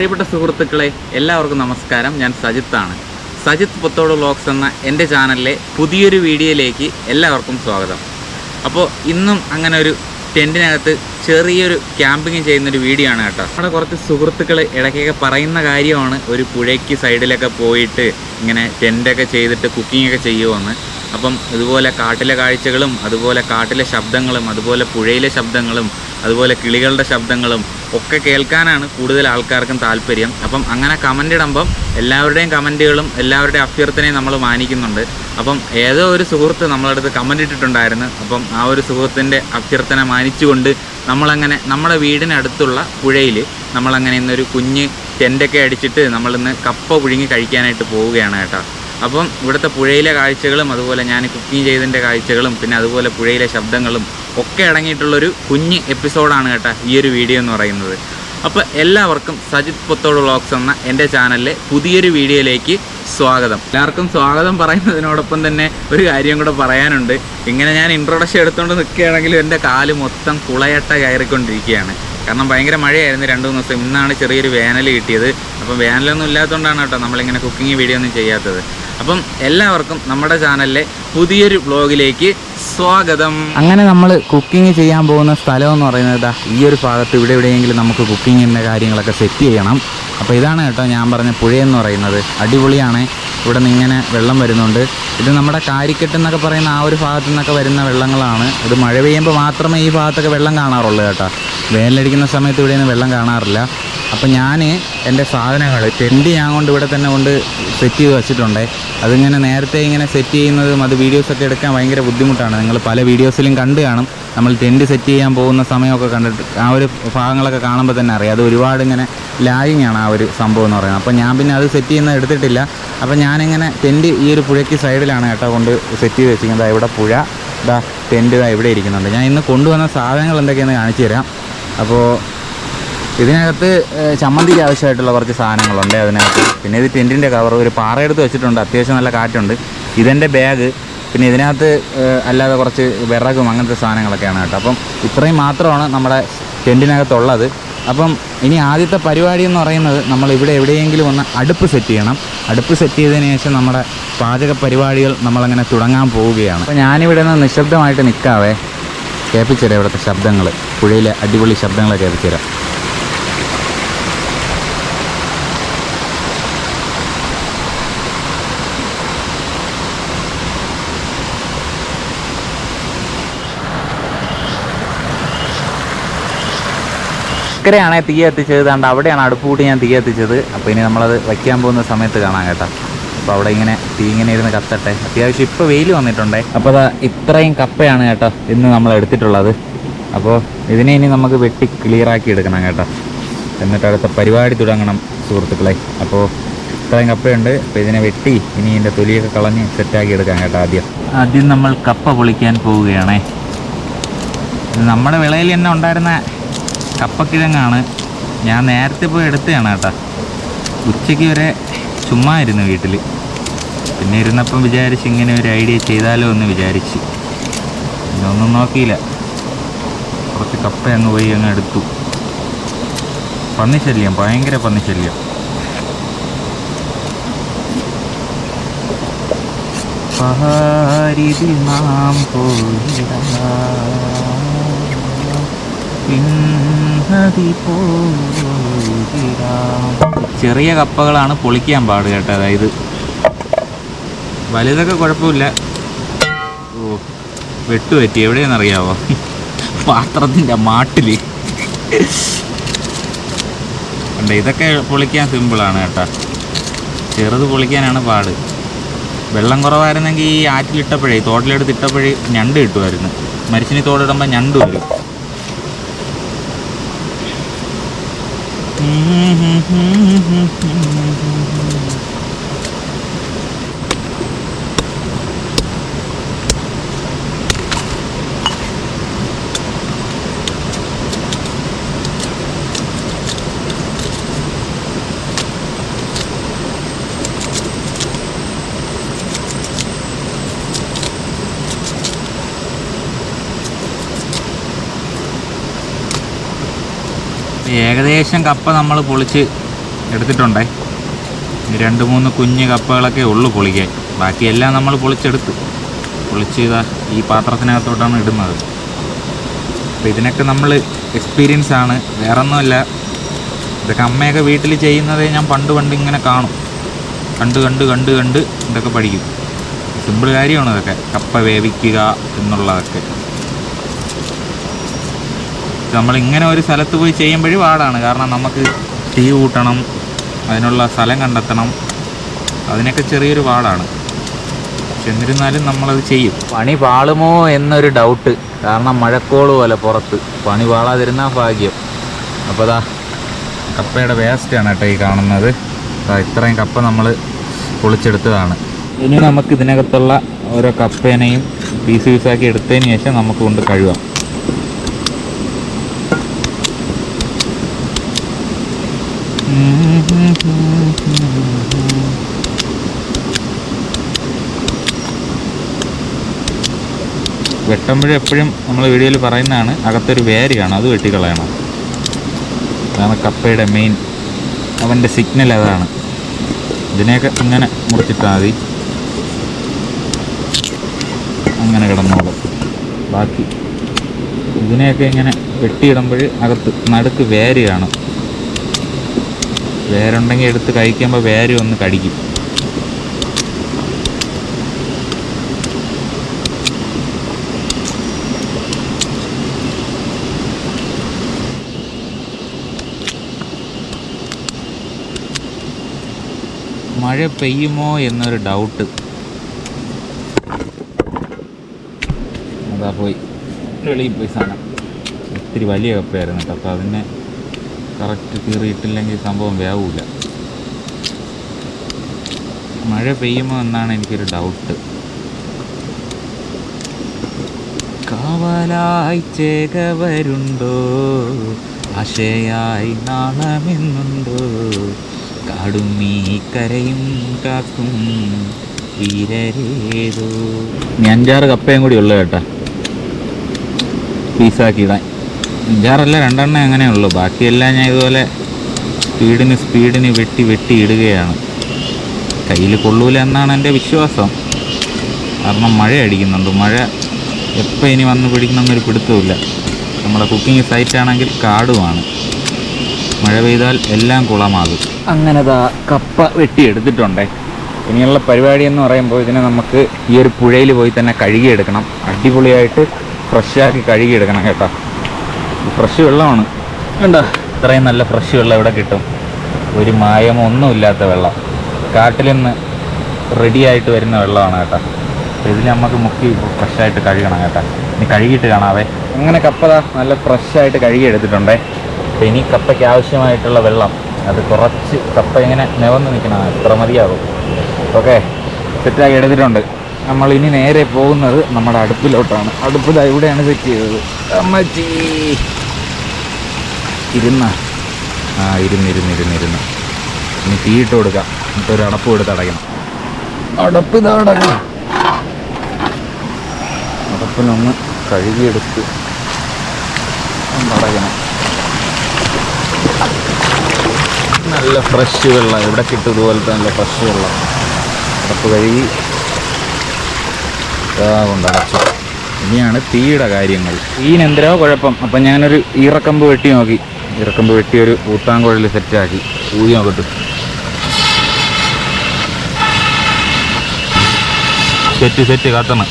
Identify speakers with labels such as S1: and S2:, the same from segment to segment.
S1: പ്രിയപ്പെട്ട സുഹൃത്തുക്കളെ എല്ലാവർക്കും നമസ്കാരം. ഞാൻ സജിത്താണ് സജിത്ത് പുത്തോട് വ്ളോഗ്സ് എന്ന എന്റെ ചാനലിലെ പുതിയൊരു വീഡിയോയിലേക്ക് എല്ലാവർക്കും സ്വാഗതം. അപ്പോൾ ഇന്നും അങ്ങനെ ഒരു ടെന്റിനകത്ത് ചെറിയൊരു ക്യാമ്പിങ് ചെയ്യുന്നൊരു വീഡിയോ ആണ് കേട്ടോ. നമ്മുടെ കുറച്ച് സുഹൃത്തുക്കൾ ഇടയ്ക്കൊക്കെ പറയുന്ന കാര്യമാണ്. ഒരു പുഴയ്ക്ക് സൈഡിലൊക്കെ പോയിട്ട് ഇങ്ങനെ ടെന്റൊക്കെ ചെയ്തിട്ട് കുക്കിംഗ് ഒക്കെ ചെയ്യുമെന്ന് അപ്പം ഇതുപോലെ കാട്ടിലെ കാഴ്ചകളും അതുപോലെ കാട്ടിലെ ശബ്ദങ്ങളും അതുപോലെ പുഴയിലെ ശബ്ദങ്ങളും അതുപോലെ കിളികളുടെ ശബ്ദങ്ങളും ഒക്കെ കേൾക്കാനാണ് കൂടുതൽ ആൾക്കാർക്കും താല്പര്യം. അപ്പം അങ്ങനെ കമന്റ് ഇടുമ്പം എല്ലാവരുടെയും കമന്റുകളും എല്ലാവരുടെയും അഭ്യർത്ഥനയും നമ്മൾ മാനിക്കുന്നുണ്ട്. അപ്പം ഏതോ ഒരു സുഹൃത്ത് നമ്മളടുത്ത് കമന്റ് ഇട്ടിട്ടുണ്ടായിരുന്നു. അപ്പം ആ ഒരു സുഹൃത്തിന്റെ അഭ്യർത്ഥന മാനിച്ചുകൊണ്ട് നമ്മളങ്ങനെ നമ്മുടെ വീടിനടുത്തുള്ള പുഴയിൽ നമ്മളങ്ങനെ ഇന്നൊരു കുഞ്ഞ് ടെന്റൊക്കെ അടിച്ചിട്ട് നമ്മളിന്ന് കപ്പ പുഴുങ്ങി കഴിക്കാനായിട്ട് പോവുകയാണ് കേട്ടോ. അപ്പം ഇവിടുത്തെ പുഴയിലെ കാഴ്ചകളും അതുപോലെ ഞാൻ കുക്കിംഗ് ചെയ്തതിന്റെ കാഴ്ചകളും പിന്നെ അതുപോലെ പുഴയിലെ ശബ്ദങ്ങളും ഒക്കെ അടങ്ങിയിട്ടുള്ളൊരു കുഞ്ഞ് എപ്പിസോഡാണ് കേട്ടോ ഈ ഒരു വീഡിയോ എന്ന് പറയുന്നത്. അപ്പോൾ എല്ലാവർക്കും സജിത് പൊത്തോട് വ്ളോഗ്സ് എന്ന എന്റെ ചാനലിലെ പുതിയൊരു വീഡിയോയിലേക്ക് സ്വാഗതം. എല്ലാവർക്കും സ്വാഗതം പറയുന്നതിനോടൊപ്പം തന്നെ ഒരു കാര്യം കൂടെ പറയാനുണ്ട്. ഇങ്ങനെ ഞാൻ ഇൻട്രൊഡക്ഷൻ എടുത്തുകൊണ്ട് നിൽക്കുകയാണെങ്കിലും എന്റെ കാൽ മൊത്തം കുളയട്ട കയറിക്കൊണ്ടിരിക്കുകയാണ്. കാരണം ഭയങ്കര മഴയായിരുന്നു രണ്ട് മൂന്ന് ദിവസം. ഇന്നാണ് ചെറിയൊരു വേനൽ കിട്ടിയത്. അപ്പം വേനലൊന്നും ഇല്ലാത്തതുകൊണ്ടാണ് കേട്ടോ നമ്മളിങ്ങനെ കുക്കിംഗ് വീഡിയോ ഒന്നും ചെയ്യാത്തത്. അപ്പം എല്ലാവർക്കും നമ്മുടെ ചാനലിലെ പുതിയൊരു വ്ളോഗിലേക്ക് സ്വാഗതം. അങ്ങനെ നമ്മൾ കുക്കിംഗ് ചെയ്യാൻ പോകുന്ന സ്ഥലം എന്ന് പറയുന്നത് ഈ ഒരു ഭാഗത്ത് ഇവിടെ എവിടെയെങ്കിലും നമുക്ക് കുക്കിങ്ങിന്റെ കാര്യങ്ങളൊക്കെ സെറ്റ് ചെയ്യണം. അപ്പോൾ ഇതാണ് കേട്ടോ ഞാൻ പറഞ്ഞ പുഴയെന്ന് പറയുന്നത്. അടിപൊളിയാണ്. ഇവിടെ നിന്ന് ഇങ്ങനെ വെള്ളം വരുന്നുണ്ട്. ഇത് നമ്മുടെ കാരിക്കെട്ട് എന്നൊക്കെ പറയുന്ന ആ ഒരു ഭാഗത്തു നിന്നൊക്കെ വരുന്ന വെള്ളങ്ങളാണ്. ഇത് മഴ പെയ്യുമ്പോൾ മാത്രമേ ഈ ഭാഗത്തൊക്കെ വെള്ളം കാണാറുള്ളൂ കേട്ടോ. വേനലടിക്കുന്ന സമയത്ത് ഇവിടെ നിന്ന് വെള്ളം കാണാറില്ല. അപ്പോൾ ഞാൻ എന്റെ സാധനങ്ങൾ ടെന്റ് ഞാൻ കൊണ്ട് ഇവിടെ തന്നെ കൊണ്ട് സെറ്റ് ചെയ്ത് വെച്ചിട്ടുണ്ട്. അതിങ്ങനെ നേരത്തെ ഇങ്ങനെ സെറ്റ് ചെയ്യുന്നതും അത് വീഡിയോസൊക്കെ എടുക്കാൻ ഭയങ്കര ബുദ്ധിമുട്ടാണ്. നിങ്ങൾ പല വീഡിയോസിലും കണ്ടു കാണും. നമ്മൾ ടെന്റ് സെറ്റ് ചെയ്യാൻ പോകുന്ന സമയമൊക്കെ കണ്ടിട്ട് ആ ഒരു ഭാഗങ്ങളൊക്കെ കാണുമ്പോൾ തന്നെ അറിയാം. അത് ഒരുപാട് ഇങ്ങനെ ലാഗിങ് ആണ് ആ ഒരു സംഭവം എന്ന് പറയുന്നത്. അപ്പോൾ ഞാൻ പിന്നെ അത് സെറ്റ് ചെയ്യുന്നത് എടുത്തിട്ടില്ല. അപ്പോൾ ഞാനിങ്ങനെ ടെന്റ് ഈ ഒരു പുഴയ്ക്ക് സൈഡിലാണ് കേട്ടോ കൊണ്ട് സെറ്റ് ചെയ്ത് വെച്ചിരിക്കുന്നത്. ഇവിടെ പുഴ ഇതാ ടെന്റ് ഇതാ ഇവിടെ ഇരിക്കുന്നുണ്ട്. ഞാൻ ഇന്ന് കൊണ്ടുവന്ന സാധനങ്ങൾ എന്തൊക്കെയാണെന്ന് കാണിച്ചു തരാം. അപ്പോൾ ഇതിനകത്ത് ചമ്മന്തിക്ക് ആവശ്യമായിട്ടുള്ള കുറച്ച് സാധനങ്ങളുണ്ട് അതിനകത്ത്. പിന്നെ ഇത് ടെന്റിന്റെ കവർ ഒരു പാറയെടുത്ത് വെച്ചിട്ടുണ്ട്. അത്യാവശ്യം നല്ല കാറ്റുണ്ട്. ഇതെന്റെ ബാഗ് പിന്നെ ഇതിനകത്ത് അല്ലാതെ കുറച്ച് വിറകും അങ്ങനത്തെ സാധനങ്ങളൊക്കെയാണ് കേട്ടോ. അപ്പം ഇത്രയും മാത്രമാണ് നമ്മുടെ ടെന്റിനകത്തുള്ളത് അപ്പം ഇനി ആദ്യത്തെ പരിപാടി എന്ന് പറയുന്നത് നമ്മൾ ഇവിടെ എവിടെയെങ്കിലും ഒന്ന് അടുപ്പ് സെറ്റ് ചെയ്യണം. അടുപ്പ് സെറ്റ് ചെയ്തതിന് ശേഷം നമ്മുടെ പാചക പരിപാടികൾ നമ്മളങ്ങനെ തുടങ്ങാൻ പോവുകയാണ്. അപ്പോൾ ഞാനിവിടെ നിന്ന് നിശബ്ദമായിട്ട് നിൽക്കാവേ കേൾപ്പിച്ചുതരാം ഇവിടുത്തെ ശബ്ദങ്ങൾ പുഴയിലെ അടിപൊളി ശബ്ദങ്ങളെ കേൾപ്പിച്ചുതരാം. ഇക്കരെയാണ് തീ കത്തിച്ചത്. കണ്ട് അവിടെയാണ് അടുപ്പ് കൂട്ടി ഞാൻ തീ കത്തിച്ചത്. അപ്പോൾ ഇനി നമ്മളത് വയ്ക്കാൻ പോകുന്ന സമയത്ത് കാണാം കേട്ടോ. അപ്പോൾ അവിടെ ഇങ്ങനെ തീ ഇങ്ങനെ ഇരുന്ന് കത്തട്ടെ. അത്യാവശ്യം ഇപ്പോൾ വെയിൽ വന്നിട്ടുണ്ടേ. അപ്പോൾ അതാ ഇത്രയും കപ്പയാണ് കേട്ടോ ഇന്ന് നമ്മൾ എടുത്തിട്ടുള്ളത്. അപ്പോൾ ഇതിനെ ഇനി നമുക്ക് വെട്ടി ക്ലിയറാക്കി എടുക്കണം കേട്ടോ. എന്നിട്ട് അടുത്ത പരിപാടി തുടങ്ങണം സുഹൃത്തുക്കളെ. അപ്പോൾ ഇത്രയും കപ്പയുണ്ട്. അപ്പോൾ ഇതിനെ വെട്ടി ഇനി ഇതിന്റെ തൊലിയൊക്കെ കളഞ്ഞ് സെറ്റാക്കി എടുക്കാം കേട്ടോ ആദ്യം. ആദ്യം നമ്മൾ കപ്പ പൊളിക്കാൻ പോവുകയാണേ. നമ്മുടെ വിളയിൽ തന്നെ ഉണ്ടായിരുന്ന കപ്പക്കിഴങ്ങാണ്. ഞാൻ നേരത്തെ പോയി എടുത്തതാണ് കേട്ടോ. ഉച്ചയ്ക്ക് വരെ ചുമ്മാ ഇരുന്നു വീട്ടിൽ പിന്നെ ഇരുന്നപ്പം വിചാരിച്ച് ഇങ്ങനെ ഒരു ഐഡിയ ചെയ്താലോ എന്ന് വിചാരിച്ച്. പിന്നെ നോക്കിയില്ല. കുറച്ച് കപ്പ അങ്ങ് പോയി അങ്ങ് എടുത്തു. പന്നിശല്യം ഭയങ്കര പന്നിശല്യം. പഹാരിതിൽ നാം പോയിടാം. ചെറിയ കപ്പകളാണ് പൊളിക്കാൻ പാട് കേട്ടോ അതായത്. വലുതൊക്കെ കുഴപ്പമില്ല. ഓ വെട്ടുപറ്റി. എവിടെയെന്നറിയാവോ പാത്രത്തിന്റെ മാട്ടിൽ. ഉണ്ട് ഇതൊക്കെ പൊളിക്കാൻ സിമ്പിളാണ് കേട്ടോ. ചെറുത് പൊളിക്കാനാണ് പാട്. വെള്ളം കുറവായിരുന്നെങ്കിൽ ഈ ആറ്റിലിട്ടപ്പോഴേ തോട്ടിലെടുത്ത് ഇട്ടപ്പോഴേ ഞണ്ട് കിട്ടുമായിരുന്നു. മരിച്ചിനി തോടിടുമ്പോൾ ഞണ്ട് വരും. Mm-hmm. ഏകദേശം കപ്പ നമ്മൾ പൊളിച്ച് എടുത്തിട്ടുണ്ട്. രണ്ട് മൂന്ന് കുഞ്ഞ് കപ്പകളൊക്കെ ഉള്ളു പൊളിക്കാൻ. ബാക്കിയെല്ലാം നമ്മൾ പൊളിച്ചെടുത്ത്. പൊളിച്ച് ഇതാ ഈ പാത്രത്തിനകത്തോട്ടാണ് ഇടുന്നത്. അപ്പോൾ ഇതിനൊക്കെ നമ്മൾ എക്സ്പീരിയൻസ് ആണ്. വേറെ ഒന്നുമല്ല ഇതൊക്കെ അമ്മയൊക്കെ വീട്ടിൽ ചെയ്യുന്നതേ ഞാൻ പണ്ട് പണ്ട് ഇങ്ങനെ കാണും. കണ്ട് കണ്ട് കണ്ട് കണ്ട് ഇതൊക്കെ പഠിക്കും. സിമ്പിൾ കാര്യമാണ് ഇതൊക്കെ. കപ്പ വേവിക്കുക എന്നുള്ളതൊക്കെ. നമ്മൾ ഇങ്ങനെ ഒരു സ്ഥലത്ത് പോയി ചെയ്യുമ്പോഴേ പാടാണ്. കാരണം നമുക്ക് തീ കൂട്ടണം അതിനുള്ള സ്ഥലം കണ്ടെത്തണം. അതിനൊക്കെ ചെറിയൊരു പാടാണ്. എന്നിരുന്നാലും നമ്മളത് ചെയ്യും. പണി പാളുമോ എന്നൊരു ഡൗട്ട്. കാരണം മഴക്കോൾ പോലെ പുറത്ത്. പണി പാളാതിരുന്ന ഭാഗ്യം. അപ്പോൾ അതാ കപ്പയുടെ വേസ്റ്റാണ് കേട്ടോ ഈ കാണുന്നത്. ഇത്രയും കപ്പ നമ്മൾ പൊളിച്ചെടുത്തതാണ്. ഇനി നമുക്ക് ഇതിനകത്തുള്ള ഓരോ കപ്പേനെയും പീസ് പീസാക്കി എടുത്തതിന് ശേഷം നമുക്ക് കൊണ്ട് കഴുകാം. വെട്ടുമ്പോഴും എപ്പോഴും നമ്മൾ വീഡിയോയിൽ പറയുന്നതാണ് അകത്തൊരു വേര് കാണും അത് വെട്ടിക്കളയണം. അതാണ് കപ്പയുടെ മെയിൻ അവന്റെ സിഗ്നൽ അതാണ്. ഇതിനെയൊക്കെ ഇങ്ങനെ മുറിച്ചിട്ടാൽ മതി. അങ്ങനെ കിടന്നോളും. ബാക്കി ഇതിനെയൊക്കെ ഇങ്ങനെ വെട്ടിയിടുമ്പോൾ അകത്ത് നടുക്ക് വേര് കാണും. വേരുണ്ടെങ്കിൽ എടുത്ത് കഴിക്കുമ്പോൾ വേര് ഒന്ന് കടിക്കും. മഴ പെയ്യുമോ എന്നൊരു ഡൗട്ട് അതാ പോയി. വെളിയിൽ പോയി സാധനം. ഒത്തിരി വലിയ കപ്പയായിരുന്നു കേട്ടോ. അപ്പോൾ അതിനെ കറക്റ്റ് കീറിയിട്ടില്ലെങ്കിൽ സംഭവം വേവില്ല മഴ പെയ്യുമോ എന്നാണ് എനിക്കൊരു ഡൗട്ട് കാവലായി ചേകവരുണ്ടോ ആശയായി നാണമെന്നുണ്ടോ? കാടും നീ കരയും കാക്കും വീരരേതോ? ഇനി അഞ്ചാറ് കപ്പയും കൂടി ഉള്ളു കേട്ടാ. പീസാക്കി ഇടാൻ അഞ്ചാറല്ല രണ്ടെണ്ണം അങ്ങനെ ഉള്ളൂ ബാക്കിയെല്ലാം ഞാൻ ഇതുപോലെ സ്പീഡിന് സ്പീഡിന് വെട്ടി വെട്ടി ഇടുകയാണ്. കയ്യിൽ കൊള്ളൂല എന്നാണ് എന്റെ വിശ്വാസം. കാരണം മഴ അടിക്കുന്നുണ്ട്. മഴ എപ്പോൾ ഇനി വന്ന് പിടിക്കണമെന്നൊരു പിടുത്തമില്ല നമ്മുടെ കുക്കിംഗ് സൈറ്റ് ആണെങ്കിൽ കാടുമാണ്. മഴ പെയ്താൽ എല്ലാം കുളമാകും. അങ്ങനെ ദാ കപ്പ വെട്ടി എടുത്തിട്ടുണ്ടേ ഇനിയുള്ള പരിപാടി എന്ന് പറയുമ്പോൾ ഇതിനെ നമുക്ക് ഈ ഒരു പുഴയിൽ പോയി തന്നെ കഴുകിയെടുക്കണം. അടിപൊളിയായിട്ട് ഫ്രഷാക്കി കഴുകിയെടുക്കണം കേട്ടോ. ഫ്രഷ് വെള്ളമാണ്. കണ്ടോ? ഇത്രയും നല്ല ഫ്രഷ് വെള്ളം ഇവിടെ കിട്ടും. ഒരു മായമോ ഒന്നുമില്ലാത്ത വെള്ളം. കാട്ടിൽ നിന്ന് റെഡിയായിട്ട് വരുന്ന വെള്ളമാണ് കേട്ടോ. ഇതിൽ നമുക്ക് മുക്കി ഫ്രഷായിട്ട് കഴുകണം കേട്ടോ. ഇനി കഴുകിയിട്ട് കാണാവേ. അങ്ങനെ കപ്പത നല്ല ഫ്രഷായിട്ട് കഴുകി എടുത്തിട്ടുണ്ടേ. അപ്പോൾ ഇനി കപ്പയ്ക്ക് ആവശ്യമായിട്ടുള്ള വെള്ളം അത് കുറച്ച് കപ്പ ഇങ്ങനെ നിവന്ന് നിൽക്കണം. എത്ര മതിയാകും ഓക്കെ? സെറ്റാക്കി എടുത്തിട്ടുണ്ട്. നമ്മൾ ഇനി നേരെ പോകുന്നത് നമ്മുടെ അടുപ്പിലോട്ടാണ്. അടുപ്പിൽ ഇവിടെയാണ് സെറ്റ് ചെയ്തത്. അമ്മച്ചി! ഇരുന്ന. ആ ഇരുന്ന് ഇരുന്ന് ഇരുന്ന് ഇരുന്ന്. ഇനി തീയിട്ട് കൊടുക്കാം. എന്നിട്ട് ഒരു അടപ്പ് കൊടുത്ത് അടയ്ക്കണം അടപ്പ് അടപ്പിനൊന്ന് കഴുകിയെടുത്ത് അടയ്ക്കണം നല്ല ഫ്രഷ് വെള്ളം. ഇവിടെ കിട്ടും ഇതുപോലത്തെ നല്ല ഫ്രഷ് വെള്ളം. അടപ്പ് കഴുകി കൊണ്ടടച്ചു ഇനിയാണ് തീയുടെ കാര്യങ്ങൾ. തീന് എന്തിനോ കുഴപ്പം. അപ്പം ഞാനൊരു ഈറക്കമ്പ് വെട്ടി നോക്കി. ഈറക്കമ്പ് വെട്ടി ഒരു ഊത്താങ്കുഴൽ സെറ്റാക്കി. ഊതി നോക്കട്ടു സെറ്റ് സെറ്റ് കത്തണം.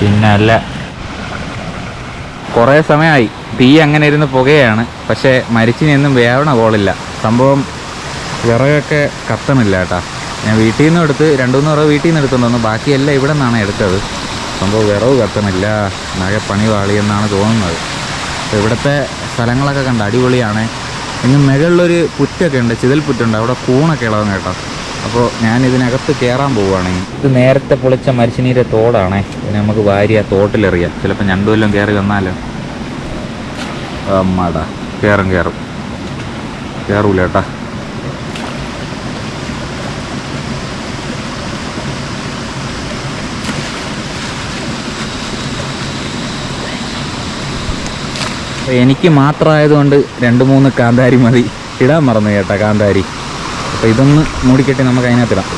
S1: പിന്നെ അല്ല. കുറേ സമയമായി. തീ അങ്ങനെ ഇരുന്ന് പുകയാണ്. പക്ഷേ മരിച്ചിനൊന്നും വേവണ കോളില്ല. സംഭവം വിറകൊക്കെ കത്തണില്ല കേട്ടാ. ഞാൻ വീട്ടിൽ നിന്ന് എടുത്ത് രണ്ടു മൂന്ന് വിറവ് വീട്ടിൽ നിന്ന് എടുത്തുകൊണ്ട് ബാക്കിയെല്ലാം ഇവിടെ നിന്നാണ് എടുത്തത്. സംഭവം വിറവ് കത്തണില്ല. നാളെ പണി വാളിയെന്നാണ് തോന്നുന്നത്. ഇവിടുത്തെ സ്ഥലങ്ങളൊക്കെ കണ്ട് അടിപൊളിയാണ്. ഇനി മുകളിലൊരു പുറ്റൊക്കെ ഉണ്ട്. ചിതൽ പുറ്റുണ്ട്. അവിടെ കൂണൊക്കെ ഇളകും കേട്ടോ. അപ്പോൾ ഞാൻ ഇതിനകത്ത് കയറാൻ പോവുകയാണ്. ഇത് നേരത്തെ പൊളിച്ച മരിച്ചിനീരെ തോടാണേ. ഇത് നമുക്ക് വാരി ആ തോട്ടിലെറിയാം. ചിലപ്പോൾ ഞണ്ടുവല്ലം കയറി വന്നാലോ. അമ്മടാ കയറും കയറും കയറൂല കേട്ടാ എനിക്ക് മാത്രമായതുകൊണ്ട് രണ്ട് മൂന്ന് കാന്താരി മതി. ഇടാൻ മറന്നു കേട്ടാ കാന്താരി. അപ്പോൾ ഇതൊന്ന് മൂടിക്കെട്ടി നമുക്ക് അതിനകത്തിടാം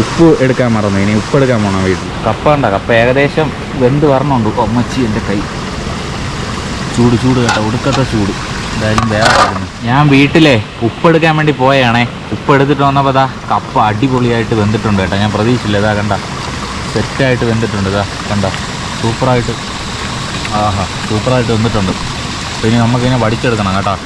S1: ഉപ്പ് എടുക്കാൻ മറന്നു. ഇനി ഉപ്പ് എടുക്കാൻ പോകണം വീട്ടിൽ. കപ്പ ഉണ്ട കപ്പ ഏകദേശം വെന്ത് വരണുണ്ട്. ഒമ്മച്ചി എന്റെ കൈ. ചൂട് ചൂട് കേട്ടോ. ഒടുക്കത്തെ ചൂട്. എന്തായാലും വേറെ ഞാൻ വീട്ടിലെ ഉപ്പെടുക്കാൻ വേണ്ടി പോയാണേ. ഉപ്പ് എടുത്തിട്ട് വന്നപ്പോൾ ദാ കപ്പ അടിപൊളിയായിട്ട് വെന്തിട്ടുണ്ട് കേട്ടോ. ഞാൻ പ്രതീക്ഷിച്ചില്ല. ഇതാ കണ്ട. സെറ്റായിട്ട് വെന്തിട്ടുണ്ട്. ഇതാ കണ്ട. സൂപ്പറായിട്ട് ആഹാ. സൂപ്പറായിട്ട് വെന്തിട്ടുണ്ട്. പിന്നെ നമുക്കിങ്ങനെ വടിച്ചെടുക്കണം കേട്ടോ.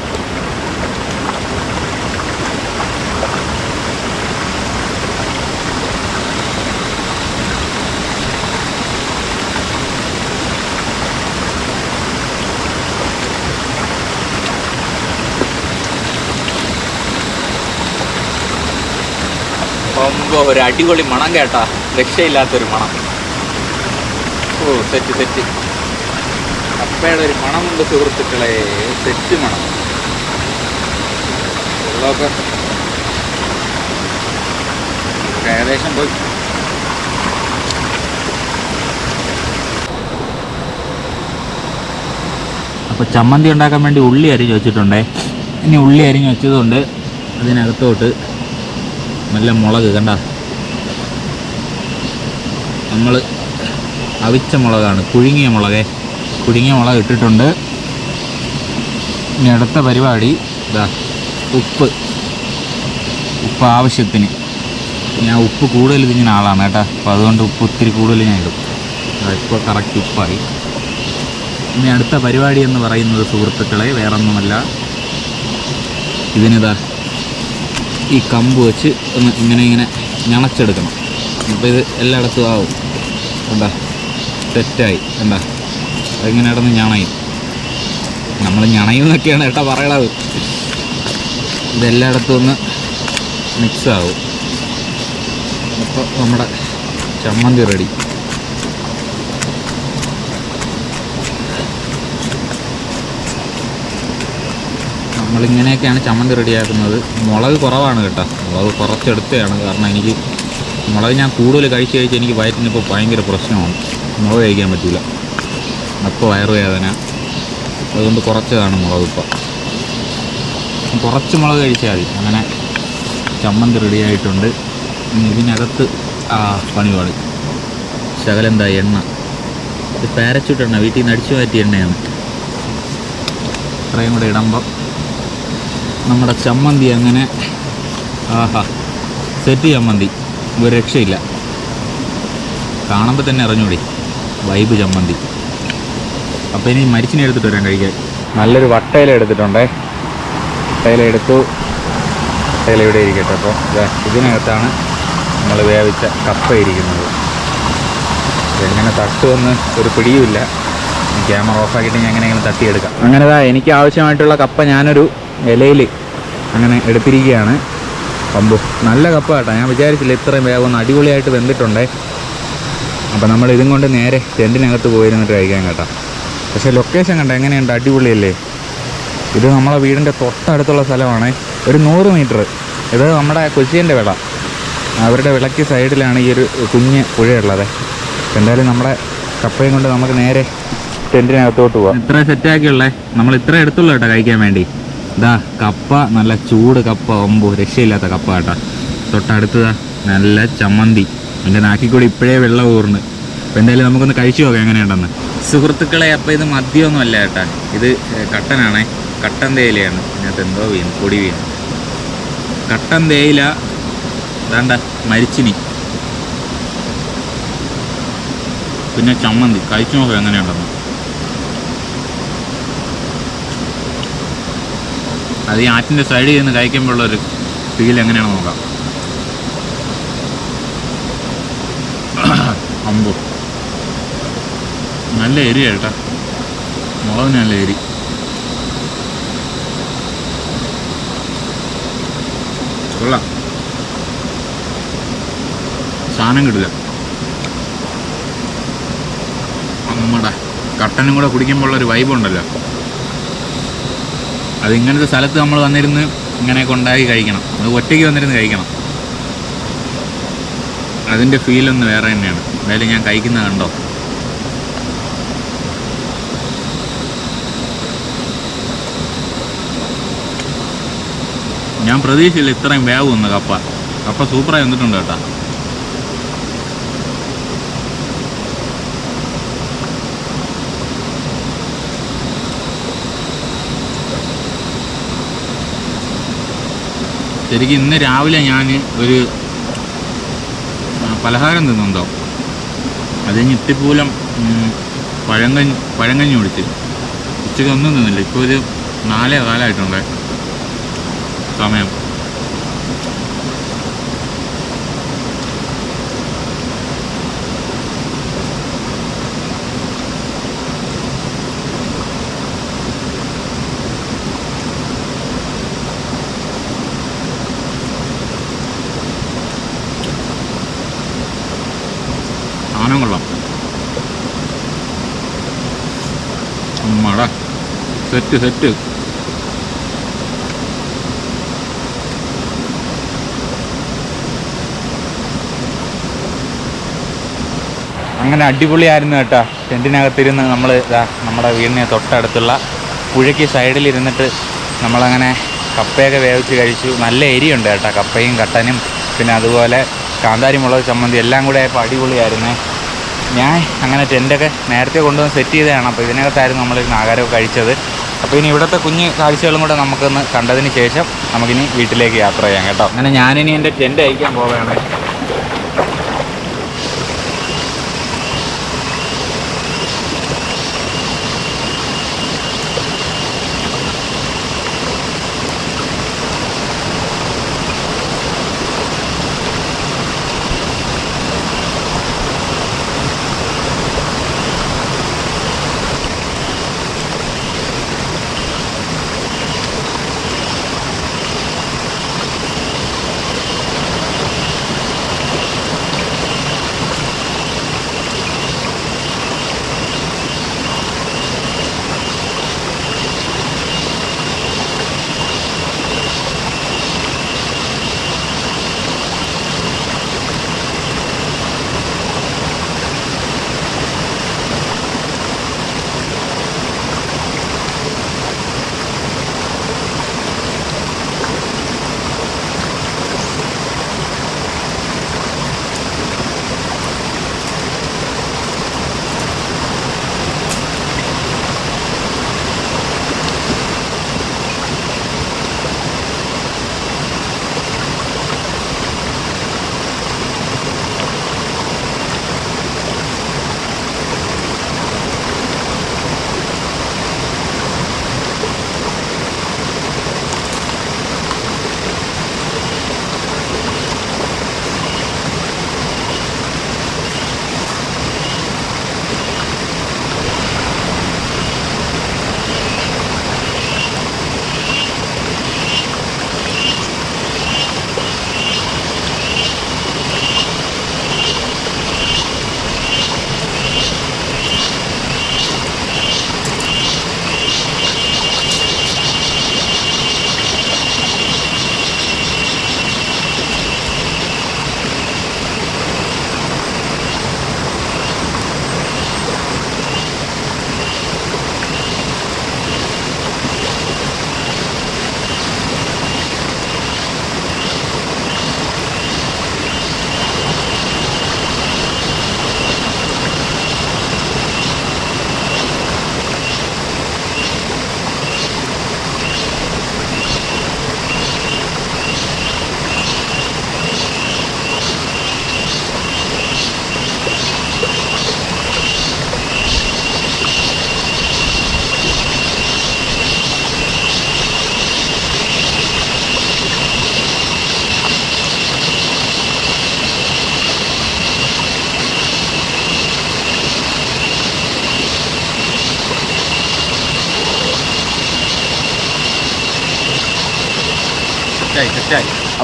S1: ഒമ്പോ ഒരു അടിപൊളി മണം കേട്ടാ. രക്ഷയില്ലാത്തൊരു മണം. ഓ സെറ്റ് സെറ്റ്. കപ്പയുടെ ഒരു മണമുണ്ട് സുഹൃത്തുക്കളെ. സെറ്റ് മണം. വെള്ളമൊക്കെ ഏകദേശം പോയി. അപ്പോൾ ചമ്മന്തി ഉണ്ടാക്കാൻ വേണ്ടി ഉള്ളി അരിഞ്ഞ് വെച്ചിട്ടുണ്ടേ ഇനി ഉള്ളി അരിഞ്ഞ് വെച്ചതുകൊണ്ട് അതിനകത്തോട്ട് നല്ല മുളക് കണ്ട? നമ്മൾ അവിച്ച മുളകാണ്. കുഴുങ്ങിയ മുളകേ. കുഴുങ്ങിയ മുളക് ഇട്ടിട്ടുണ്ട്. ഇനി അടുത്ത പരിപാടി ഇതാ ഉപ്പ്. ഉപ്പ് ആവശ്യത്തിന്. ഞാൻ ഉപ്പ് കൂടുതൽ തിന്നുന്ന ആളാണ് കേട്ടോ. അപ്പോൾ അതുകൊണ്ട് ഉപ്പ് ഒത്തിരി കൂടുതൽ ഞാൻ ഇടും. ഇപ്പോൾ കറക്റ്റ് ഉപ്പായി. ഇനി അടുത്ത പരിപാടി എന്ന് പറയുന്നത് സുഹൃത്തുക്കളെ വേറൊന്നുമല്ല. ഇതിനിതാ ഈ കമ്പ് വെച്ച് ഒന്ന് ഇങ്ങനെ ഇങ്ങനെ ഞണച്ചെടുക്കണം. അപ്പോൾ ഇത് എല്ലായിടത്തും ആവും. എന്താ തെറ്റായി. എന്താ അതിങ്ങനെ ഇടന്ന് ഞണയും. നമ്മൾ ഞണയും എന്നൊക്കെയാണ് ഏട്ടാ പറയണത്. ഇതെല്ലായിടത്തും ഒന്ന് മിക്സാവും അപ്പോൾ നമ്മുടെ ചമ്മന്തി റെഡി നമ്മളിങ്ങനെയൊക്കെയാണ് ചമ്മന്തി റെഡിയാക്കുന്നത്. മുളക് കുറവാണ് കേട്ടോ. മുളക് കുറച്ചെടുത്തതാണ്. കാരണം എനിക്ക് മുളക് ഞാൻ കൂടുതൽ കഴിച്ച് കഴിച്ച് എനിക്ക് വയറ്റിനിപ്പോൾ ഭയങ്കര പ്രശ്നമാണ്. മുളക് കഴിക്കാൻ പറ്റില്ല അപ്പോൾ വയറുവേദന അതുകൊണ്ട് കുറച്ചതാണ് മുളക് ഇപ്പം. കുറച്ച് മുളക് കഴിച്ചാൽ മതി. അങ്ങനെ ചമ്മന്തി റെഡിയായിട്ടുണ്ട്. ഇതിനകത്ത് ആ പണി പാടി ശകലെന്താ എണ്ണ. ഇത് പാരച്ചൂട്ട് എണ്ണ. വീട്ടിൽ നിന്ന് അടിച്ചു മാറ്റിയ എണ്ണയാണ്. ഇത്രയും കൂടെ ഇടുമ്പം നമ്മുടെ ചമ്മന്തി അങ്ങനെ ആഹാ സെറ്റ് ചമ്മന്തി. ഒരു രക്ഷയില്ല. കാണുമ്പോൾ തന്നെ അറിഞ്ഞൂടി വൈബ് ചമ്മന്തി. അപ്പോൾ ഇനി മരിച്ചിനെ എടുത്തിട്ട് വരാൻ കഴിക്കാൻ. നല്ലൊരു വട്ടയില എടുത്തിട്ടുണ്ടേ. വട്ടയില എടുത്തു. വട്ടയില ഇവിടെ ഇരിക്കട്ടെ അപ്പോൾ ഇതിനകത്താണ് നമ്മൾ വേവിച്ച കപ്പ ഇരിക്കുന്നത്. എങ്ങനെ തട്ടുമെന്ന് ഒരു പിടിയുമില്ല. ക്യാമറ ഓഫാക്കിയിട്ട് ഞാൻ എങ്ങനെയെങ്കിലും തട്ടിയെടുക്കാം. അങ്ങനെ എനിക്ക് ആവശ്യമായിട്ടുള്ള കപ്പ ഞാനൊരു ഇലയിൽ അങ്ങനെ എടുത്തിരിക്കുകയാണ്. പമ്പു നല്ല കപ്പ കേട്ടോ. ഞാൻ വിചാരിച്ചില്ല ഇത്രയും വേഗം അടിപൊളിയായിട്ട് വെന്തിട്ടുണ്ടേ. അപ്പോൾ നമ്മൾ ഇതും കൊണ്ട് നേരെ ടെന്റിനകത്ത് പോയിരുന്നിട്ട് കഴിക്കാൻ കേട്ടോ. പക്ഷേ ലൊക്കേഷൻ കണ്ട? എങ്ങനെയുണ്ട്? അടിപൊളിയല്ലേ? ഇത് നമ്മളെ വീടിന്റെ തൊട്ടടുത്തുള്ള സ്ഥലമാണ്. ഒരു നൂറ് മീറ്റർ ഇത് നമ്മുടെ കൊച്ചിന്റെ വിള. അവരുടെ വിളക്ക് സൈഡിലാണ് ഈ ഒരു കുഞ്ഞ് പുഴയുള്ളത്. എന്തായാലും നമ്മുടെ കപ്പയും കൊണ്ട് നമുക്ക് നേരെ ടെന്റിനകത്തോട്ട് പോവാം. ഇത്ര സെറ്റാക്കിയുള്ളേ നമ്മൾ ഇത്ര എടുത്തുള്ളൂ കേട്ടോ കഴിക്കാൻ വേണ്ടി. ഇതാ കപ്പ നല്ല ചൂട് കപ്പ. ഒമ്പോ രക്ഷയില്ലാത്ത കപ്പ കേട്ടോ. തൊട്ടടുത്തതാ നല്ല ചമ്മന്തി. എന്റെ നാക്കിക്കൂടി ഇപ്പോഴേ വെള്ളം ഊർന്ന്. അപ്പോൾ എന്തായാലും നമുക്കൊന്ന് കഴിച്ചു നോക്കാം എങ്ങനെയുണ്ടെന്ന്. സുഹൃത്തുക്കളെ അപ്പോൾ ഇത് മദ്യമൊന്നും അല്ല കേട്ടാ. ഇത് കട്ടനാണേ. കട്ടൻ തേയിലയാണ്. ഇതിനകത്ത് എന്തോ വീണ് പൊടി വീണ്. കട്ടൻ തേയില ഇതാണ്ട മരിച്ചിനി. പിന്നെ ചമ്മന്തി. കഴിച്ചു നോക്കാം എങ്ങനെയുണ്ടെന്ന്. അത് ഈ ആറ്റിന്റെ സൈഡിൽ നിന്ന് കഴിക്കുമ്പോഴുള്ളൊരു ഫീൽ എങ്ങനെയാണെന്ന് നോക്കാം. അമ്പോ. നല്ല എരി കേട്ടാ മുളകിന് നല്ല എരി. കൊള്ളാം. സാധനം കിട്ടില്ല. നമ്മുടെ കട്ടനും കൂടെ കുടിക്കുമ്പോൾ ഒരു വൈബ് ഉണ്ടല്ലോ. അത് ഇങ്ങനത്തെ സ്ഥലത്ത് നമ്മൾ വന്നിരുന്ന് ഇങ്ങനെ കൊണ്ടാക്കി കഴിക്കണം. അത് ഒറ്റയ്ക്ക് വന്നിരുന്ന് കഴിക്കണം. അതിന്റെ ഫീലൊന്ന് വേറെ തന്നെയാണ്. എന്തായാലും ഞാൻ കഴിക്കുന്നത് കണ്ടോ? ഞാൻ പ്രതീക്ഷയില്ല ഇത്രയും വേവ് ഒന്ന് കപ്പ. കപ്പ സൂപ്പറായി വന്നിട്ടുണ്ട് കേട്ടോ. ശരിക്കും ഇന്ന് രാവിലെ ഞാൻ ഒരു പലഹാരം തിന്നുണ്ടോ അത് കഴിഞ്ഞ് ഇത്തിപ്പൂലം പഴങ്ക പഴങ്കഞ്ഞി കുടിച്ച്. ഉച്ചയ്ക്ക് ഒന്നും തിന്നില്ല. ഇപ്പോൾ ഒരു നാലേ കാലമായിട്ടുണ്ട് സമയം സാധനം കൊള്ളാം അമ്മടാ സെറ്റ് സെറ്റ്. അങ്ങനെ അടിപൊളിയായിരുന്നു കേട്ടോ. ടെന്റിനകത്തിരുന്ന് നമ്മൾ ഇതാ നമ്മുടെ വീടിന് തൊട്ടടുത്തുള്ള പുഴയ്ക്ക് സൈഡിലിരുന്നിട്ട് നമ്മളങ്ങനെ കപ്പയൊക്കെ വേവിച്ച് കഴിച്ചു. നല്ല എരിയുണ്ട് കേട്ടോ കപ്പയും കട്ടനും. പിന്നെ അതുപോലെ കാന്താരി മുളക് ചമ്മന്തി എല്ലാം കൂടെ ആയപ്പോൾ അടിപൊളിയായിരുന്നേ. ഞാൻ അങ്ങനെ ടെന്റൊക്കെ നേരത്തെ കൊണ്ടുവന്ന് സെറ്റ് ചെയ്തതാണ്. അപ്പോൾ ഇതിനകത്തായിരുന്നു നമ്മളിരുന്ന് ആഹാരമൊക്കെ കഴിച്ചത്. അപ്പോൾ ഇനി ഇവിടുത്തെ കുഞ്ഞ് കാഴ്ചകളും കൂടെ നമുക്കൊന്ന് കണ്ടതിന് ശേഷം നമുക്കിനി വീട്ടിലേക്ക് യാത്ര ചെയ്യാം കേട്ടോ. അങ്ങനെ ഞാനിനി എന്റെ ടെന്റ് അയക്കാൻ പോവുകയാണ്.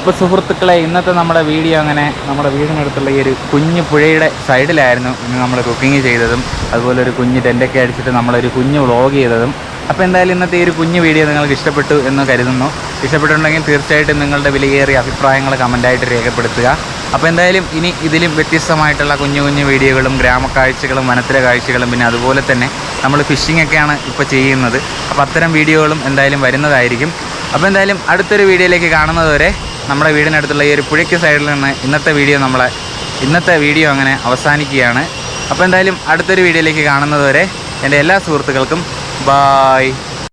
S1: അപ്പോൾ സുഹൃത്തുക്കളെ ഇന്നത്തെ നമ്മുടെ വീഡിയോ അങ്ങനെ നമ്മുടെ വീടിനടുത്തുള്ള ഈ ഒരു കുഞ്ഞു പുഴയുടെ സൈഡിലായിരുന്നു ഇന്ന് നമ്മൾ കുക്കിംഗ് ചെയ്തതും അതുപോലെ ഒരു കുഞ്ഞ് ടെന്റൊക്കെ അടിച്ചിട്ട് നമ്മളൊരു കുഞ്ഞ് വ്ളോഗ് ചെയ്തതും. അപ്പോൾ എന്തായാലും ഇന്നത്തെ ഈ ഒരു കുഞ്ഞു വീഡിയോ നിങ്ങൾക്ക് ഇഷ്ടപ്പെട്ടു എന്ന് കരുതുന്നു. ഇഷ്ടപ്പെട്ടിട്ടുണ്ടെങ്കിൽ തീർച്ചയായിട്ടും നിങ്ങളുടെ വിലയേറിയ അഭിപ്രായങ്ങൾ കമന്റായിട്ട് രേഖപ്പെടുത്തുക. അപ്പോൾ എന്തായാലും ഇനി ഇതിലും വ്യത്യസ്തമായിട്ടുള്ള കുഞ്ഞു കുഞ്ഞു വീഡിയോകളും ഗ്രാമക്കാഴ്ചകളും വനത്തിലെ കാഴ്ചകളും പിന്നെ അതുപോലെ തന്നെ നമ്മൾ ഫിഷിംഗ് ഒക്കെയാണ് ഇപ്പോൾ ചെയ്യുന്നത്. അപ്പോൾ അത്തരം വീഡിയോകളും എന്തായാലും വരുന്നതായിരിക്കും. അപ്പോൾ എന്തായാലും അടുത്തൊരു വീഡിയോയിലേക്ക് കാണുന്നതുവരെ നമ്മുടെ വീടിനടുത്തുള്ള ഈ ഒരു പുഴയ്ക്ക് സൈഡിൽ നിന്ന് ഇന്നത്തെ വീഡിയോ നമ്മളെ ഇന്നത്തെ വീഡിയോ അങ്ങനെ അവസാനിക്കുകയാണ്. അപ്പോൾ എന്തായാലും അടുത്തൊരു വീഡിയോയിലേക്ക് കാണുന്നതുവരെ എന്റെ എല്ലാ സുഹൃത്തുക്കൾക്കും ബായ്